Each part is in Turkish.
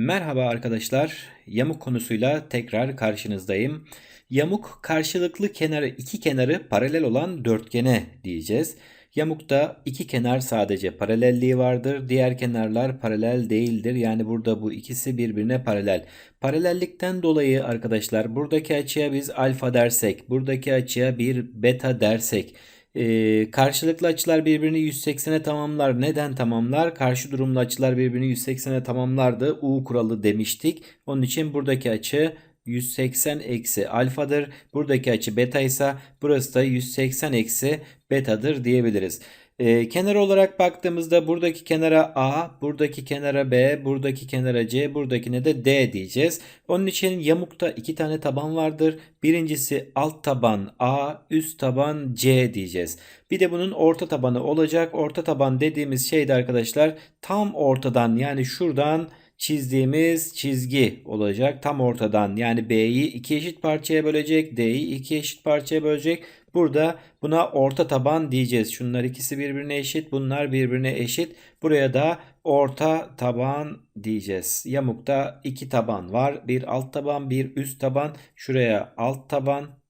Merhaba arkadaşlar. Yamuk konusuyla tekrar karşınızdayım. Yamuk karşılıklı kenarı iki kenarı paralel olan dörtgene diyeceğiz. Yamukta iki kenar sadece paralelliği vardır. Diğer kenarlar paralel değildir. Yani burada bu ikisi birbirine paralel. Paralellikten dolayı arkadaşlar buradaki açıya biz alfa dersek, buradaki açıya bir beta dersek ee, karşılıklı açılar birbirini 180'e tamamlar. Neden tamamlar? Karşı durumlu açılar birbirini 180'e tamamlardı. U kuralı demiştik. Onun için buradaki açı 180 eksi alfadır. Buradaki açı beta ise burası da 180 eksi betadır diyebiliriz. E, kenar olarak baktığımızda buradaki kenara A, buradaki kenara B, buradaki kenara C, buradakine de D diyeceğiz. Onun için yamukta iki tane taban vardır. Birincisi alt taban A, üst taban C diyeceğiz. Bir de bunun orta tabanı olacak. Orta taban dediğimiz şey de arkadaşlar tam ortadan yani şuradan çizdiğimiz çizgi olacak. Tam ortadan yani B'yi iki eşit parçaya bölecek. D'yi iki eşit parçaya bölecek. Burada buna orta taban diyeceğiz. Şunlar ikisi birbirine eşit. Bunlar birbirine eşit. Buraya da orta taban diyeceğiz. Yamukta iki taban var. Bir alt taban bir üst taban. Şuraya alt taban.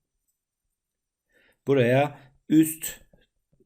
Buraya üst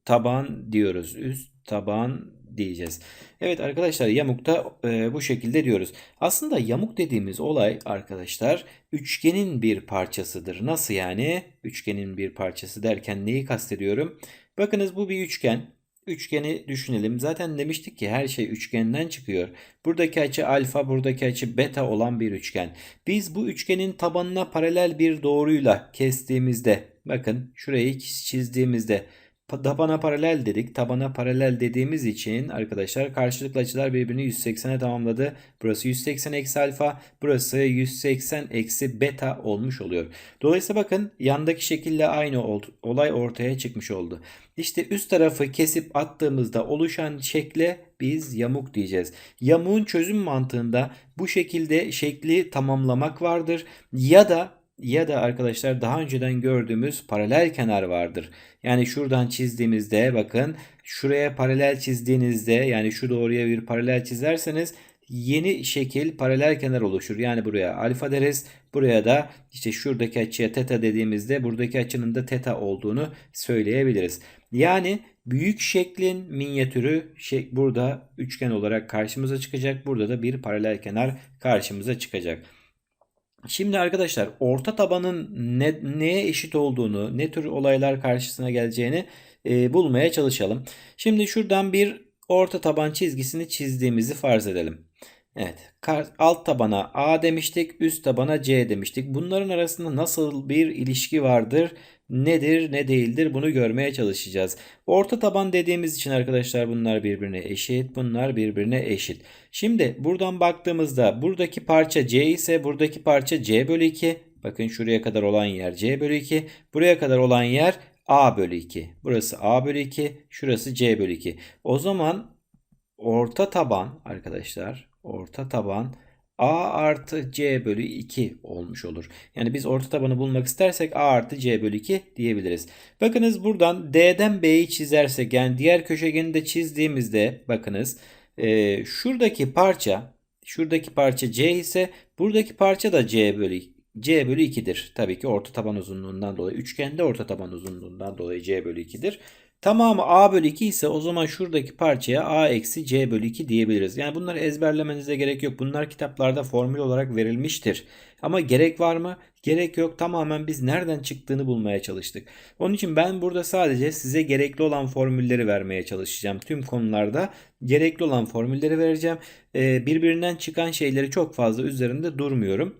taban diyoruz. Üst taban diyeceğiz. Evet arkadaşlar yamukta e, bu şekilde diyoruz. Aslında yamuk dediğimiz olay arkadaşlar üçgenin bir parçasıdır. Nasıl yani? Üçgenin bir parçası derken neyi kastediyorum? Bakınız bu bir üçgen. Üçgeni düşünelim. Zaten demiştik ki her şey üçgenden çıkıyor. Buradaki açı alfa, buradaki açı beta olan bir üçgen. Biz bu üçgenin tabanına paralel bir doğruyla kestiğimizde, bakın şurayı çizdiğimizde tabana paralel dedik. Tabana paralel dediğimiz için arkadaşlar karşılıklı açılar birbirini 180'e tamamladı. Burası 180 eksi alfa. Burası 180 eksi beta olmuş oluyor. Dolayısıyla bakın yandaki şekille aynı oldu, olay ortaya çıkmış oldu. İşte üst tarafı kesip attığımızda oluşan şekle biz yamuk diyeceğiz. Yamuğun çözüm mantığında bu şekilde şekli tamamlamak vardır. Ya da ya da arkadaşlar daha önceden gördüğümüz paralel kenar vardır. Yani şuradan çizdiğimizde bakın şuraya paralel çizdiğinizde yani şu doğruya bir paralel çizerseniz yeni şekil paralel kenar oluşur. Yani buraya alfa deriz. Buraya da işte şuradaki açıya teta dediğimizde buradaki açının da teta olduğunu söyleyebiliriz. Yani büyük şeklin minyatürü şey, burada üçgen olarak karşımıza çıkacak. Burada da bir paralel kenar karşımıza çıkacak. Şimdi arkadaşlar orta tabanın ne, neye eşit olduğunu, ne tür olaylar karşısına geleceğini e, bulmaya çalışalım. Şimdi şuradan bir orta taban çizgisini çizdiğimizi farz edelim. Evet. Alt tabana A demiştik, üst tabana C demiştik. Bunların arasında nasıl bir ilişki vardır? Nedir, ne değildir? Bunu görmeye çalışacağız. Orta taban dediğimiz için arkadaşlar bunlar birbirine eşit, bunlar birbirine eşit. Şimdi buradan baktığımızda buradaki parça C ise buradaki parça C bölü 2. Bakın şuraya kadar olan yer C bölü 2. Buraya kadar olan yer A bölü 2. Burası A bölü 2. Şurası C bölü 2. O zaman orta taban arkadaşlar orta taban A artı C bölü 2 olmuş olur. Yani biz orta tabanı bulmak istersek A artı C bölü 2 diyebiliriz. Bakınız buradan D'den B'yi çizersek yani diğer köşegeni de çizdiğimizde bakınız e, şuradaki parça şuradaki parça C ise buradaki parça da C bölü C bölü 2'dir. Tabii ki orta taban uzunluğundan dolayı. Üçgende orta taban uzunluğundan dolayı C bölü 2'dir. Tamamı a bölü 2 ise o zaman şuradaki parçaya a eksi c bölü 2 diyebiliriz. Yani bunları ezberlemenize gerek yok. Bunlar kitaplarda formül olarak verilmiştir. Ama gerek var mı? Gerek yok. Tamamen biz nereden çıktığını bulmaya çalıştık. Onun için ben burada sadece size gerekli olan formülleri vermeye çalışacağım. Tüm konularda gerekli olan formülleri vereceğim. Ee, birbirinden çıkan şeyleri çok fazla üzerinde durmuyorum.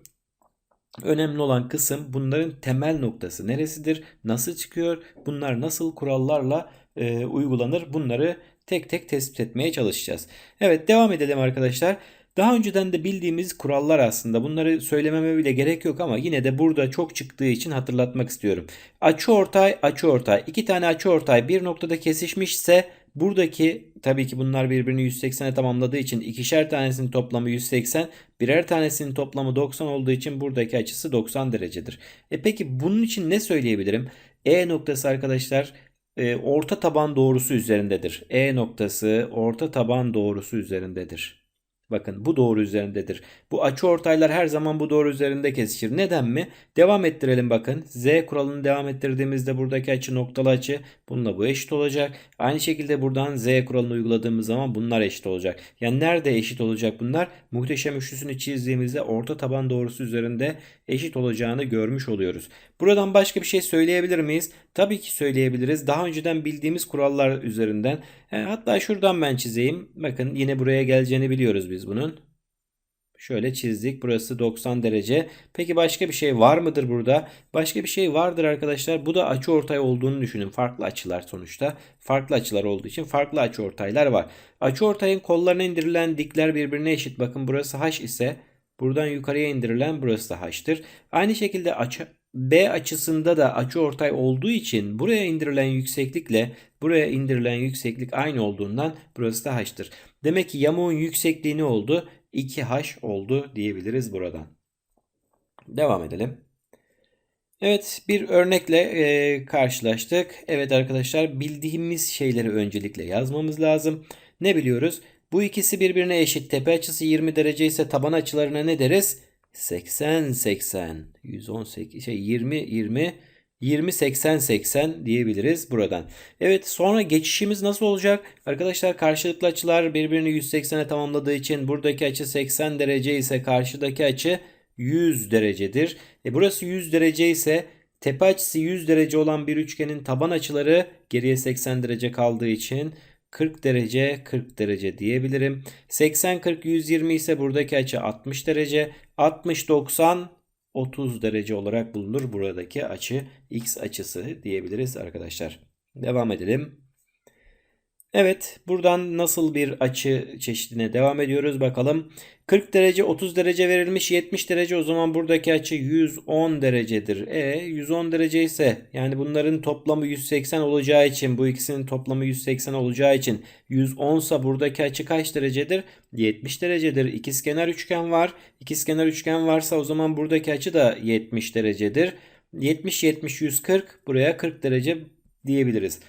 Önemli olan kısım bunların temel noktası neresidir? Nasıl çıkıyor? Bunlar nasıl kurallarla e, uygulanır? Bunları tek tek tespit etmeye çalışacağız. Evet devam edelim arkadaşlar. Daha önceden de bildiğimiz kurallar aslında. Bunları söylememe bile gerek yok ama yine de burada çok çıktığı için hatırlatmak istiyorum. Açı ortay, açı ortay. İki tane açı ortay bir noktada kesişmişse Buradaki tabii ki bunlar birbirini 180'e tamamladığı için ikişer tanesinin toplamı 180, birer tanesinin toplamı 90 olduğu için buradaki açısı 90 derecedir. E peki bunun için ne söyleyebilirim? E noktası arkadaşlar e, orta taban doğrusu üzerindedir. E noktası orta taban doğrusu üzerindedir. Bakın bu doğru üzerindedir. Bu açı ortaylar her zaman bu doğru üzerinde kesişir. Neden mi? Devam ettirelim bakın. Z kuralını devam ettirdiğimizde buradaki açı noktalı açı. Bununla bu eşit olacak. Aynı şekilde buradan Z kuralını uyguladığımız zaman bunlar eşit olacak. Yani nerede eşit olacak bunlar? Muhteşem üçlüsünü çizdiğimizde orta taban doğrusu üzerinde eşit olacağını görmüş oluyoruz. Buradan başka bir şey söyleyebilir miyiz? Tabii ki söyleyebiliriz. Daha önceden bildiğimiz kurallar üzerinden. E, hatta şuradan ben çizeyim. Bakın yine buraya geleceğini biliyoruz biz bunun. Şöyle çizdik. Burası 90 derece. Peki başka bir şey var mıdır burada? Başka bir şey vardır arkadaşlar. Bu da açı ortay olduğunu düşünün. Farklı açılar sonuçta. Farklı açılar olduğu için farklı açı ortaylar var. Açı ortayın kollarına indirilen dikler birbirine eşit. Bakın burası h ise buradan yukarıya indirilen burası da h'tır. Aynı şekilde açı B açısında da açı ortay olduğu için buraya indirilen yükseklikle buraya indirilen yükseklik aynı olduğundan burası da h'tır. Demek ki yamuğun yüksekliği ne oldu? 2h oldu diyebiliriz buradan. Devam edelim. Evet bir örnekle e, karşılaştık. Evet arkadaşlar bildiğimiz şeyleri öncelikle yazmamız lazım. Ne biliyoruz? Bu ikisi birbirine eşit. Tepe açısı 20 derece ise taban açılarına ne deriz? 80 80 118 şey 20 20 20 80 80 diyebiliriz buradan. Evet sonra geçişimiz nasıl olacak? Arkadaşlar karşılıklı açılar birbirini 180'e tamamladığı için buradaki açı 80 derece ise karşıdaki açı 100 derecedir. E burası 100 derece ise tepe açısı 100 derece olan bir üçgenin taban açıları geriye 80 derece kaldığı için 40 derece 40 derece diyebilirim. 80 40 120 ise buradaki açı 60 derece. 60 90 30 derece olarak bulunur buradaki açı x açısı diyebiliriz arkadaşlar. Devam edelim. Evet buradan nasıl bir açı çeşidine devam ediyoruz bakalım. 40 derece 30 derece verilmiş 70 derece o zaman buradaki açı 110 derecedir. E 110 derece ise yani bunların toplamı 180 olacağı için bu ikisinin toplamı 180 olacağı için 110 ise buradaki açı kaç derecedir? 70 derecedir. İkizkenar üçgen var. İkizkenar üçgen varsa o zaman buradaki açı da 70 derecedir. 70 70 140 buraya 40 derece diyebiliriz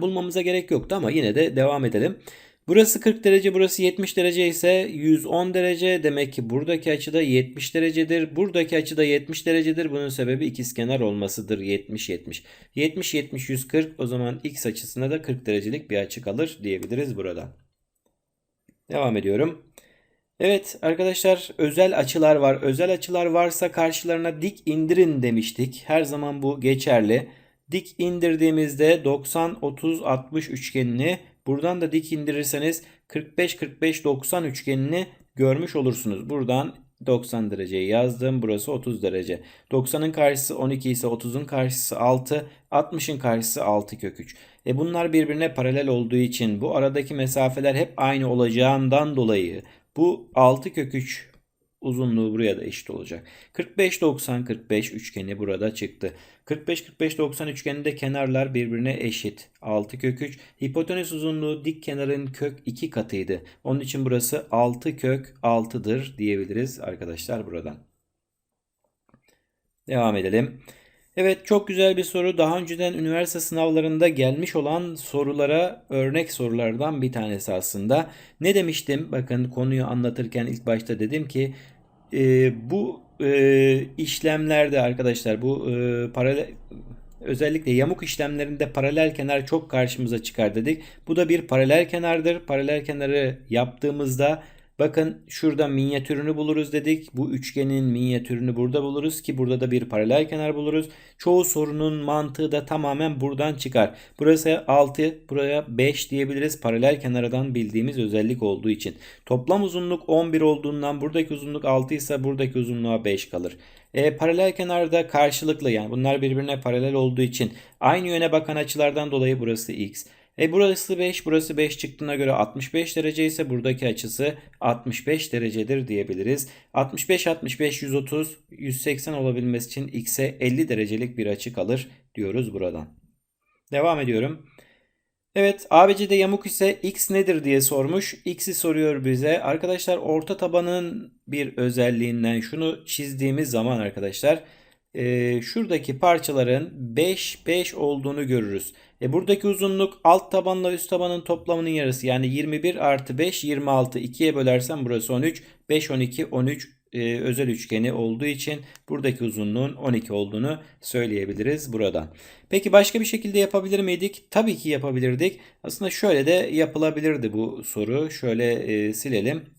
bulmamıza gerek yoktu ama yine de devam edelim. Burası 40 derece, burası 70 derece ise 110 derece. Demek ki buradaki açı da 70 derecedir. Buradaki açı da 70 derecedir. Bunun sebebi ikizkenar olmasıdır. 70 70. 70 70 140 o zaman x açısına da 40 derecelik bir açı kalır diyebiliriz burada. Devam ediyorum. Evet arkadaşlar özel açılar var. Özel açılar varsa karşılarına dik indirin demiştik. Her zaman bu geçerli. Dik indirdiğimizde 90 30 60 üçgenini buradan da dik indirirseniz 45 45 90 üçgenini görmüş olursunuz. Buradan 90 dereceyi yazdım. Burası 30 derece. 90'ın karşısı 12 ise 30'un karşısı 6. 60'ın karşısı 6 kök 3. E bunlar birbirine paralel olduğu için bu aradaki mesafeler hep aynı olacağından dolayı bu 6 kök 3 uzunluğu buraya da eşit olacak. 45 90 45 üçgeni burada çıktı. 45 45 90 üçgeninde kenarlar birbirine eşit. 6 kök 3. Hipotenüs uzunluğu dik kenarın kök 2 katıydı. Onun için burası 6 kök 6'dır diyebiliriz arkadaşlar buradan. Devam edelim. Evet çok güzel bir soru. Daha önceden üniversite sınavlarında gelmiş olan sorulara örnek sorulardan bir tanesi aslında. Ne demiştim? Bakın konuyu anlatırken ilk başta dedim ki e, bu e, işlemlerde arkadaşlar bu e, paralel özellikle yamuk işlemlerinde paralel kenar çok karşımıza çıkar dedik. Bu da bir paralel kenardır. Paralel kenarı yaptığımızda Bakın şurada minyatürünü buluruz dedik. Bu üçgenin minyatürünü burada buluruz ki burada da bir paralel kenar buluruz. Çoğu sorunun mantığı da tamamen buradan çıkar. Burası 6, buraya 5 diyebiliriz. Paralel kenardan bildiğimiz özellik olduğu için. Toplam uzunluk 11 olduğundan buradaki uzunluk 6 ise buradaki uzunluğa 5 kalır. E, paralel kenarda karşılıklı yani bunlar birbirine paralel olduğu için aynı yöne bakan açılardan dolayı burası x. E burası 5, burası 5 çıktığına göre 65 derece ise buradaki açısı 65 derecedir diyebiliriz. 65, 65, 130, 180 olabilmesi için x'e 50 derecelik bir açı kalır diyoruz buradan. Devam ediyorum. Evet ABC'de yamuk ise x nedir diye sormuş. X'i soruyor bize. Arkadaşlar orta tabanın bir özelliğinden şunu çizdiğimiz zaman arkadaşlar e, şuradaki parçaların 5 5 olduğunu görürüz. E, buradaki uzunluk alt tabanla üst tabanın toplamının yarısı. Yani 21 artı 5 26. 2'ye bölersem burası 13. 5 12 13 e, özel üçgeni olduğu için buradaki uzunluğun 12 olduğunu söyleyebiliriz buradan. Peki başka bir şekilde yapabilir miydik? Tabii ki yapabilirdik. Aslında şöyle de yapılabilirdi bu soru. Şöyle e, silelim.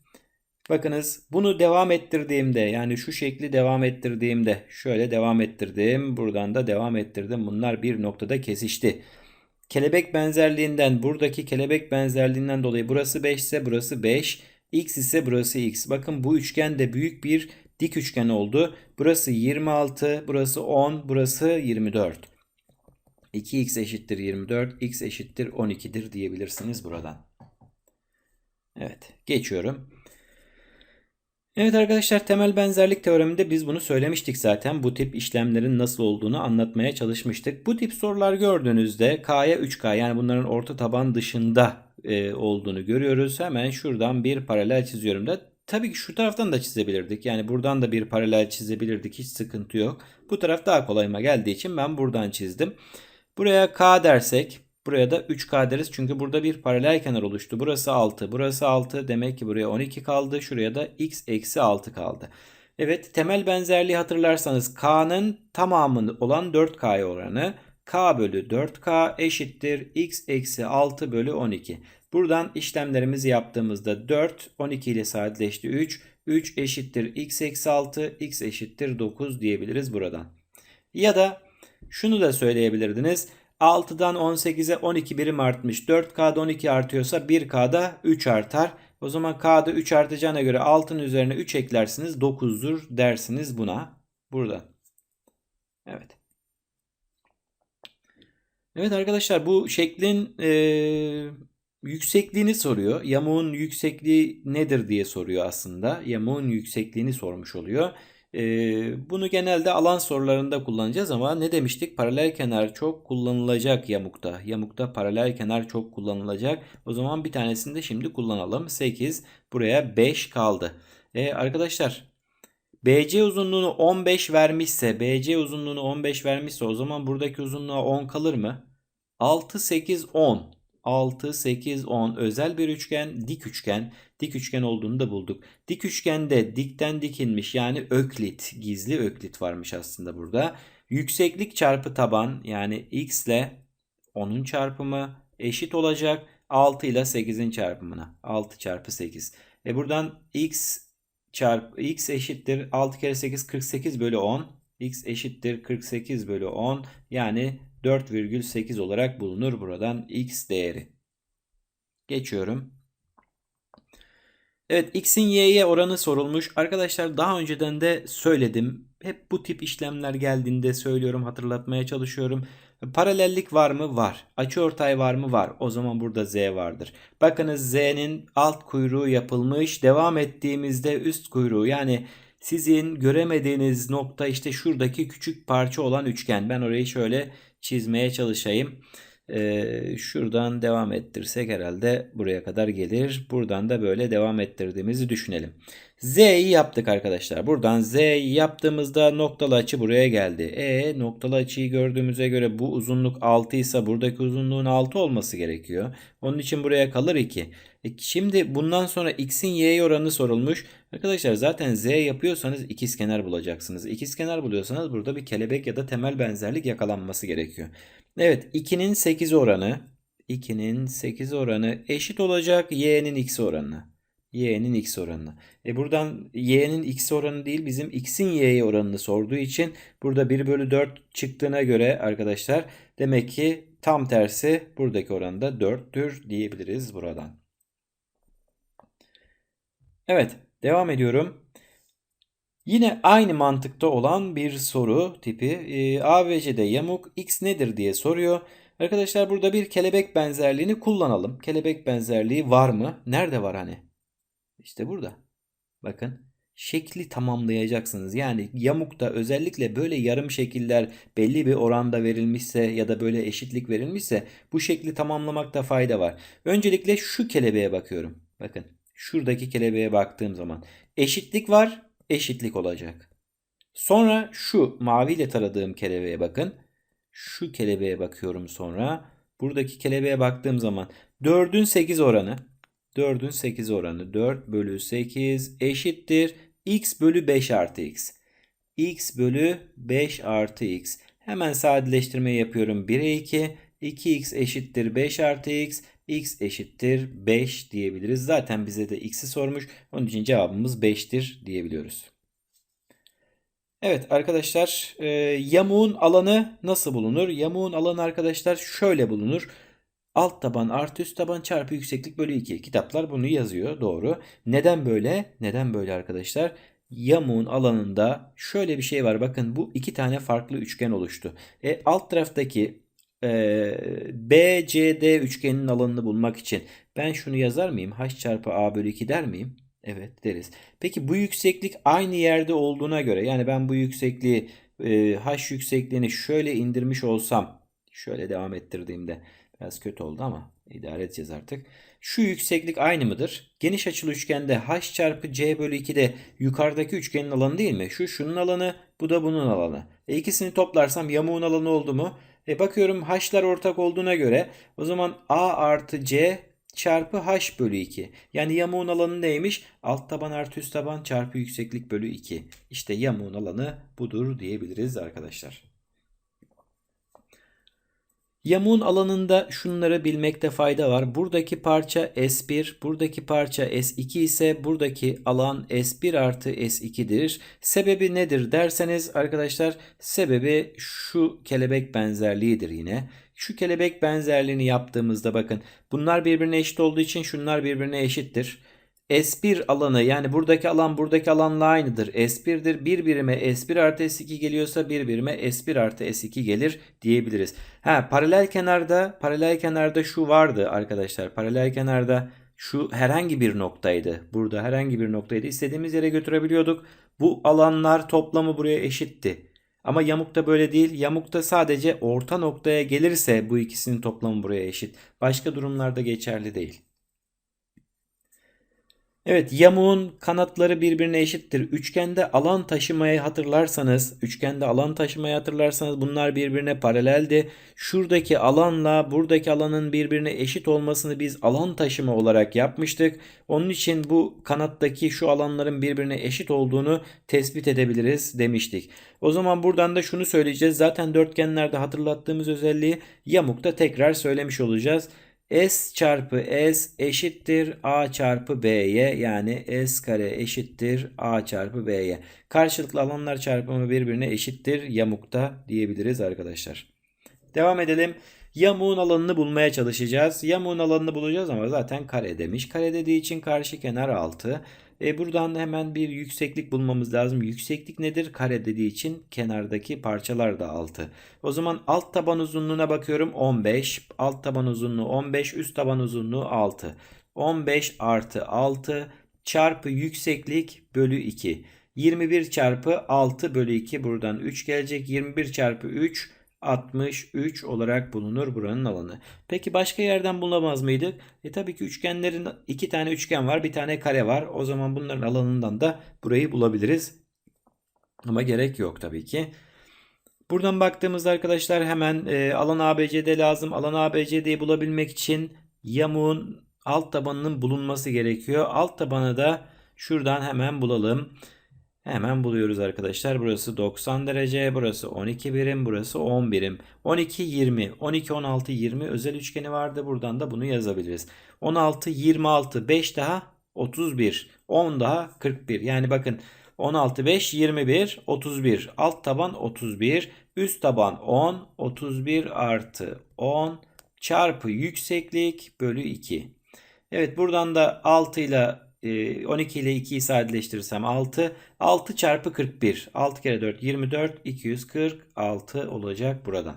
Bakınız bunu devam ettirdiğimde yani şu şekli devam ettirdiğimde şöyle devam ettirdim. Buradan da devam ettirdim. Bunlar bir noktada kesişti. Kelebek benzerliğinden buradaki kelebek benzerliğinden dolayı burası 5 ise burası 5. X ise burası X. Bakın bu üçgen de büyük bir dik üçgen oldu. Burası 26, burası 10, burası 24. 2x eşittir 24, x eşittir 12'dir diyebilirsiniz buradan. Evet, geçiyorum. Evet arkadaşlar temel benzerlik teoreminde biz bunu söylemiştik zaten. Bu tip işlemlerin nasıl olduğunu anlatmaya çalışmıştık. Bu tip sorular gördüğünüzde K'ya 3K yani bunların orta taban dışında e, olduğunu görüyoruz. Hemen şuradan bir paralel çiziyorum da. Tabii ki şu taraftan da çizebilirdik. Yani buradan da bir paralel çizebilirdik. Hiç sıkıntı yok. Bu taraf daha kolayıma geldiği için ben buradan çizdim. Buraya K dersek buraya da 3K deriz. Çünkü burada bir paralel kenar oluştu. Burası 6. Burası 6. Demek ki buraya 12 kaldı. Şuraya da x eksi 6 kaldı. Evet temel benzerliği hatırlarsanız K'nın tamamını olan 4K oranı K bölü 4K eşittir x eksi 6 bölü 12. Buradan işlemlerimizi yaptığımızda 4, 12 ile sadeleşti 3. 3 eşittir x eksi 6, x eşittir 9 diyebiliriz buradan. Ya da şunu da söyleyebilirdiniz. 6'dan 18'e 12 birim artmış. 4K'da 12 artıyorsa 1K'da 3 artar. O zaman K'da 3 artacağına göre 6'nın üzerine 3 eklersiniz 9'dur dersiniz buna. Burada. Evet. Evet arkadaşlar bu şeklin e, yüksekliğini soruyor. Yamuğun yüksekliği nedir diye soruyor aslında. Yamuğun yüksekliğini sormuş oluyor. E, bunu genelde alan sorularında kullanacağız ama ne demiştik? Paralel kenar çok kullanılacak yamukta. Yamukta paralel kenar çok kullanılacak. O zaman bir tanesini de şimdi kullanalım. 8 buraya 5 kaldı. E, arkadaşlar BC uzunluğunu 15 vermişse, BC uzunluğunu 15 vermişse o zaman buradaki uzunluğa 10 kalır mı? 6, 8, 10. 6, 8, 10 özel bir üçgen, dik üçgen. Dik üçgen olduğunu da bulduk. Dik üçgende dikten dikilmiş yani öklit, gizli öklit varmış aslında burada. Yükseklik çarpı taban yani x ile 10'un çarpımı eşit olacak 6 ile 8'in çarpımına. 6 çarpı 8. E buradan x çarpı x eşittir 6 kere 8 48 bölü 10. x eşittir 48 bölü 10 yani 4,8 olarak bulunur buradan x değeri. Geçiyorum. Evet x'in y'ye oranı sorulmuş. Arkadaşlar daha önceden de söyledim. Hep bu tip işlemler geldiğinde söylüyorum hatırlatmaya çalışıyorum. Paralellik var mı? Var. Açıortay var mı? Var. O zaman burada z vardır. Bakınız z'nin alt kuyruğu yapılmış. Devam ettiğimizde üst kuyruğu yani sizin göremediğiniz nokta işte şuradaki küçük parça olan üçgen. Ben orayı şöyle çizmeye çalışayım. Ee, şuradan devam ettirsek herhalde buraya kadar gelir. Buradan da böyle devam ettirdiğimizi düşünelim. Z'yi yaptık arkadaşlar. Buradan Z yaptığımızda noktalı açı buraya geldi. E noktalı açıyı gördüğümüze göre bu uzunluk 6 ise buradaki uzunluğun 6 olması gerekiyor. Onun için buraya kalır 2. E şimdi bundan sonra x'in y'ye oranı sorulmuş. Arkadaşlar zaten z yapıyorsanız ikizkenar bulacaksınız. İkizkenar buluyorsanız burada bir kelebek ya da temel benzerlik yakalanması gerekiyor. Evet 2'nin 8 oranı 2'nin 8 oranı eşit olacak y'nin x oranına y'nin x oranını. E buradan y'nin x oranı değil bizim x'in y'ye oranını sorduğu için burada 1 bölü 4 çıktığına göre arkadaşlar demek ki tam tersi buradaki oranda 4'tür diyebiliriz buradan. Evet devam ediyorum. Yine aynı mantıkta olan bir soru tipi. E, A ve C'de yamuk x nedir diye soruyor. Arkadaşlar burada bir kelebek benzerliğini kullanalım. Kelebek benzerliği var mı? Nerede var hani? İşte burada. Bakın şekli tamamlayacaksınız. Yani yamukta özellikle böyle yarım şekiller belli bir oranda verilmişse ya da böyle eşitlik verilmişse bu şekli tamamlamakta fayda var. Öncelikle şu kelebeğe bakıyorum. Bakın şuradaki kelebeğe baktığım zaman eşitlik var, eşitlik olacak. Sonra şu maviyle taradığım kelebeğe bakın. Şu kelebeğe bakıyorum sonra. Buradaki kelebeğe baktığım zaman 4'ün 8 oranı 4'ün 8 oranı 4 bölü 8 eşittir x bölü 5 artı x. x bölü 5 artı x. Hemen sadeleştirme yapıyorum. 1'e 2. 2x eşittir 5 artı x. x eşittir 5 diyebiliriz. Zaten bize de x'i sormuş. Onun için cevabımız 5'tir diyebiliyoruz. Evet arkadaşlar e, yamuğun alanı nasıl bulunur? Yamuğun alanı arkadaşlar şöyle bulunur. Alt taban artı üst taban çarpı yükseklik bölü 2. Kitaplar bunu yazıyor doğru. Neden böyle? Neden böyle arkadaşlar? Yamuğun alanında şöyle bir şey var. Bakın bu iki tane farklı üçgen oluştu. E, alt taraftaki e, BCD üçgeninin alanını bulmak için ben şunu yazar mıyım? H çarpı A bölü 2 der miyim? Evet deriz. Peki bu yükseklik aynı yerde olduğuna göre yani ben bu yüksekliği e, H yüksekliğini şöyle indirmiş olsam şöyle devam ettirdiğimde biraz kötü oldu ama idare edeceğiz artık. Şu yükseklik aynı mıdır? Geniş açılı üçgende H çarpı C bölü 2 de yukarıdaki üçgenin alanı değil mi? Şu şunun alanı bu da bunun alanı. E ikisini toplarsam yamuğun alanı oldu mu? E bakıyorum H'lar ortak olduğuna göre o zaman A artı C çarpı h bölü 2. Yani yamuğun alanı neymiş? Alt taban artı üst taban çarpı yükseklik bölü 2. İşte yamuğun alanı budur diyebiliriz arkadaşlar. Yamuğun alanında şunları bilmekte fayda var. Buradaki parça S1, buradaki parça S2 ise buradaki alan S1 artı S2'dir. Sebebi nedir derseniz arkadaşlar sebebi şu kelebek benzerliğidir yine. Şu kelebek benzerliğini yaptığımızda bakın bunlar birbirine eşit olduğu için şunlar birbirine eşittir. S1 alanı yani buradaki alan buradaki alanla aynıdır. S1'dir. Bir birime S1 artı S2 geliyorsa bir birime S1 artı S2 gelir diyebiliriz. Ha paralel kenarda paralel kenarda şu vardı arkadaşlar. Paralel kenarda şu herhangi bir noktaydı. Burada herhangi bir noktaydı. İstediğimiz yere götürebiliyorduk. Bu alanlar toplamı buraya eşitti. Ama yamukta böyle değil. Yamukta sadece orta noktaya gelirse bu ikisinin toplamı buraya eşit. Başka durumlarda geçerli değil. Evet yamuğun kanatları birbirine eşittir. Üçgende alan taşımayı hatırlarsanız, üçgende alan taşımayı hatırlarsanız bunlar birbirine paraleldi. Şuradaki alanla buradaki alanın birbirine eşit olmasını biz alan taşıma olarak yapmıştık. Onun için bu kanattaki şu alanların birbirine eşit olduğunu tespit edebiliriz demiştik. O zaman buradan da şunu söyleyeceğiz. Zaten dörtgenlerde hatırlattığımız özelliği yamukta tekrar söylemiş olacağız. S çarpı S eşittir A çarpı B'ye yani S kare eşittir A çarpı B'ye. Karşılıklı alanlar çarpımı birbirine eşittir yamukta diyebiliriz arkadaşlar. Devam edelim. Yamuğun alanını bulmaya çalışacağız. Yamuğun alanını bulacağız ama zaten kare demiş. Kare dediği için karşı kenar 6. E buradan hemen bir yükseklik bulmamız lazım. Yükseklik nedir? Kare dediği için kenardaki parçalar da 6. O zaman alt taban uzunluğuna bakıyorum 15. Alt taban uzunluğu 15. Üst taban uzunluğu 6. 15 artı 6 çarpı yükseklik bölü 2. 21 çarpı 6 bölü 2 buradan 3 gelecek. 21 çarpı 3 63 olarak bulunur buranın alanı. Peki başka yerden bulamaz mıydık? E tabii ki üçgenlerin iki tane üçgen var, bir tane kare var. O zaman bunların alanından da burayı bulabiliriz. Ama gerek yok tabii ki. Buradan baktığımızda arkadaşlar hemen e, alan ABCD lazım. Alan ABCD'yi bulabilmek için yamuğun alt tabanının bulunması gerekiyor. Alt tabanı da şuradan hemen bulalım. Hemen buluyoruz arkadaşlar. Burası 90 derece, burası 12 birim, burası 10 birim. 12 20, 12 16 20 özel üçgeni vardı. Buradan da bunu yazabiliriz. 16 26 5 daha 31, 10 daha 41. Yani bakın 16 5 21 31. Alt taban 31, üst taban 10, 31 artı 10 çarpı yükseklik bölü 2. Evet buradan da 6 ile 12 ee, ile 2'yi sadeleştirirsem 6. 6 çarpı 41. 6 kere 4 24. 246 olacak buradan.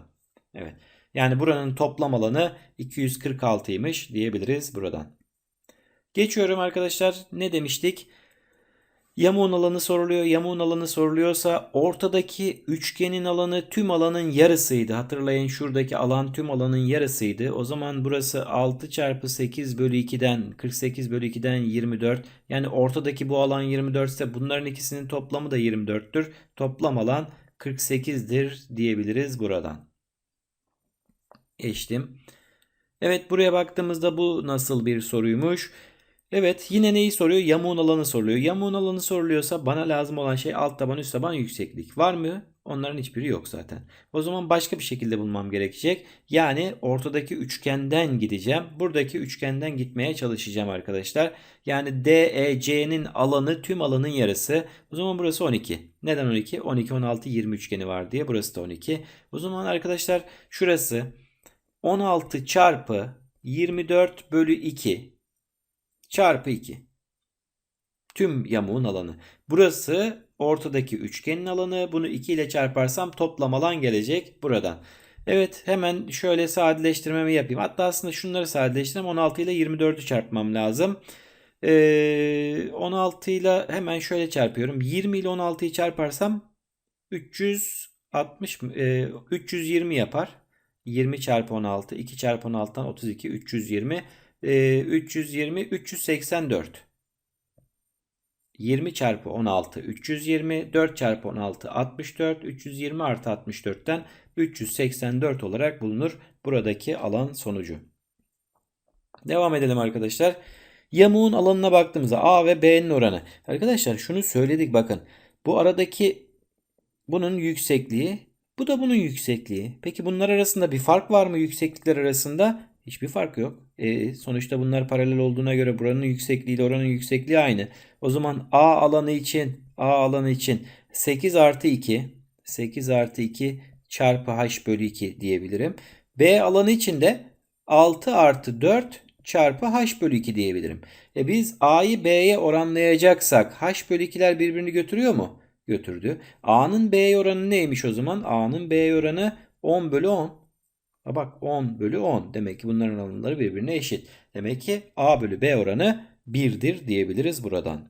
Evet. Yani buranın toplam alanı 246'ymış diyebiliriz buradan. Geçiyorum arkadaşlar. Ne demiştik? Yamuğun alanı soruluyor. Yamuğun alanı soruluyorsa ortadaki üçgenin alanı tüm alanın yarısıydı. Hatırlayın şuradaki alan tüm alanın yarısıydı. O zaman burası 6 çarpı 8 bölü 2'den 48 bölü 2'den 24. Yani ortadaki bu alan 24 ise bunların ikisinin toplamı da 24'tür. Toplam alan 48'dir diyebiliriz buradan. Geçtim. Evet buraya baktığımızda bu nasıl bir soruymuş? Evet yine neyi soruyor? Yamuğun alanı soruluyor. Yamuğun alanı soruluyorsa bana lazım olan şey alt taban üst taban yükseklik. Var mı? Onların hiçbiri yok zaten. O zaman başka bir şekilde bulmam gerekecek. Yani ortadaki üçgenden gideceğim. Buradaki üçgenden gitmeye çalışacağım arkadaşlar. Yani DEC'nin alanı tüm alanın yarısı. O zaman burası 12. Neden 12? 12, 16, 20 üçgeni var diye. Burası da 12. O zaman arkadaşlar şurası 16 çarpı 24 bölü 2 çarpı 2. Tüm yamuğun alanı. Burası ortadaki üçgenin alanı. Bunu 2 ile çarparsam toplam alan gelecek buradan. Evet hemen şöyle sadeleştirmemi yapayım. Hatta aslında şunları sadeleştireyim. 16 ile 24'ü çarpmam lazım. Ee, 16 ile hemen şöyle çarpıyorum. 20 ile 16'yı çarparsam 360 e, 320 yapar. 20 çarpı 16 2 çarpı 16'dan 32 320 e, 320 384 20 çarpı 16 320 4 çarpı 16 64 320 artı 64'ten 384 olarak bulunur buradaki alan sonucu. Devam edelim arkadaşlar. Yamuğun alanına baktığımızda A ve B'nin oranı. Arkadaşlar şunu söyledik bakın. Bu aradaki bunun yüksekliği bu da bunun yüksekliği. Peki bunlar arasında bir fark var mı yükseklikler arasında? Hiçbir fark yok. E, sonuçta bunlar paralel olduğuna göre buranın yüksekliği ile oranın yüksekliği aynı. O zaman A alanı için A alanı için 8 artı 2 8 artı 2 çarpı h bölü 2 diyebilirim. B alanı için de 6 artı 4 çarpı h bölü 2 diyebilirim. E biz A'yı B'ye oranlayacaksak h bölü 2'ler birbirini götürüyor mu? Götürdü. A'nın B'ye oranı neymiş o zaman? A'nın B'ye oranı 10 bölü 10. Ha bak 10 bölü 10. Demek ki bunların alanları birbirine eşit. Demek ki A bölü B oranı 1'dir diyebiliriz buradan.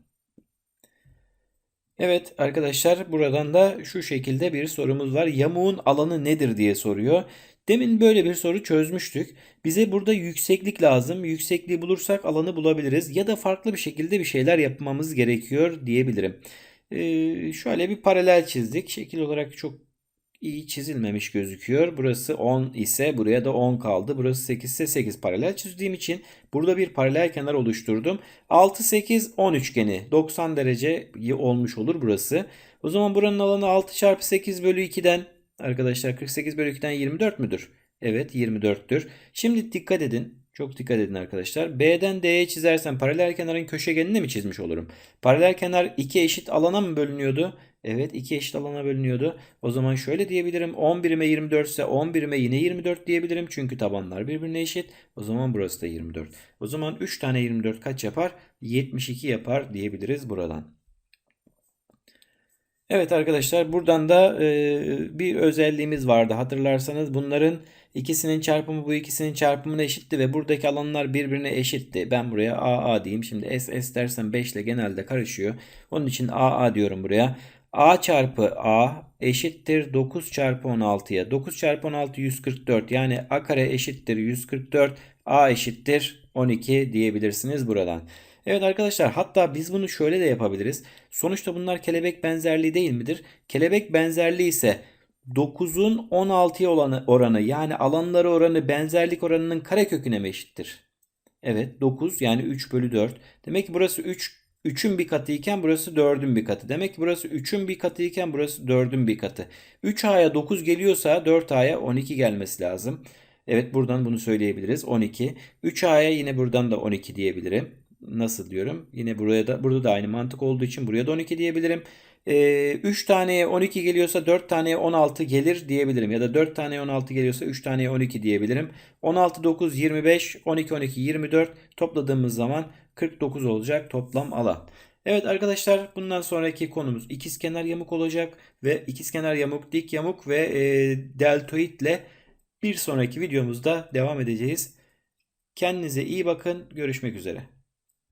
Evet arkadaşlar buradan da şu şekilde bir sorumuz var. Yamuğun alanı nedir diye soruyor. Demin böyle bir soru çözmüştük. Bize burada yükseklik lazım. Yüksekliği bulursak alanı bulabiliriz. Ya da farklı bir şekilde bir şeyler yapmamız gerekiyor diyebilirim. Ee, şöyle bir paralel çizdik. Şekil olarak çok iyi çizilmemiş gözüküyor. Burası 10 ise buraya da 10 kaldı. Burası 8 ise 8 paralel çizdiğim için burada bir paralel kenar oluşturdum. 6 8 10 üçgeni 90 derece olmuş olur burası. O zaman buranın alanı 6 çarpı 8 bölü 2'den arkadaşlar 48 bölü 2'den 24 müdür? Evet 24'tür. Şimdi dikkat edin. Çok dikkat edin arkadaşlar. B'den D'ye çizersem paralel kenarın köşegenini mi çizmiş olurum? Paralel kenar iki eşit alana mı bölünüyordu? Evet iki eşit alana bölünüyordu. O zaman şöyle diyebilirim. 10 birime 24 ise 10 birime yine 24 diyebilirim. Çünkü tabanlar birbirine eşit. O zaman burası da 24. O zaman 3 tane 24 kaç yapar? 72 yapar diyebiliriz buradan. Evet arkadaşlar buradan da e, bir özelliğimiz vardı. Hatırlarsanız bunların ikisinin çarpımı bu ikisinin çarpımına eşitti ve buradaki alanlar birbirine eşitti. Ben buraya AA diyeyim. Şimdi S S dersem 5 ile genelde karışıyor. Onun için AA diyorum buraya. A çarpı A eşittir 9 çarpı 16'ya. 9 çarpı 16 144 yani A kare eşittir 144. A eşittir 12 diyebilirsiniz buradan. Evet arkadaşlar hatta biz bunu şöyle de yapabiliriz. Sonuçta bunlar kelebek benzerliği değil midir? Kelebek benzerliği ise 9'un 16'ya olanı oranı yani alanları oranı benzerlik oranının kareköküne mi eşittir? Evet 9 yani 3 bölü 4. Demek ki burası 3 3'ün bir katı iken burası 4'ün bir katı. Demek ki burası 3'ün bir katı iken burası 4'ün bir katı. 3A'ya 9 geliyorsa 4A'ya 12 gelmesi lazım. Evet buradan bunu söyleyebiliriz. 12. 3A'ya yine buradan da 12 diyebilirim. Nasıl diyorum? Yine buraya da burada da aynı mantık olduğu için buraya da 12 diyebilirim. Ee, 3 taneye 12 geliyorsa 4 taneye 16 gelir diyebilirim. Ya da 4 taneye 16 geliyorsa 3 taneye 12 diyebilirim. 16, 9, 25, 12, 12, 24 topladığımız zaman 49 olacak toplam alan. Evet arkadaşlar bundan sonraki konumuz ikizkenar yamuk olacak ve ikizkenar yamuk, dik yamuk ve e, deltoid ile bir sonraki videomuzda devam edeceğiz. Kendinize iyi bakın. Görüşmek üzere.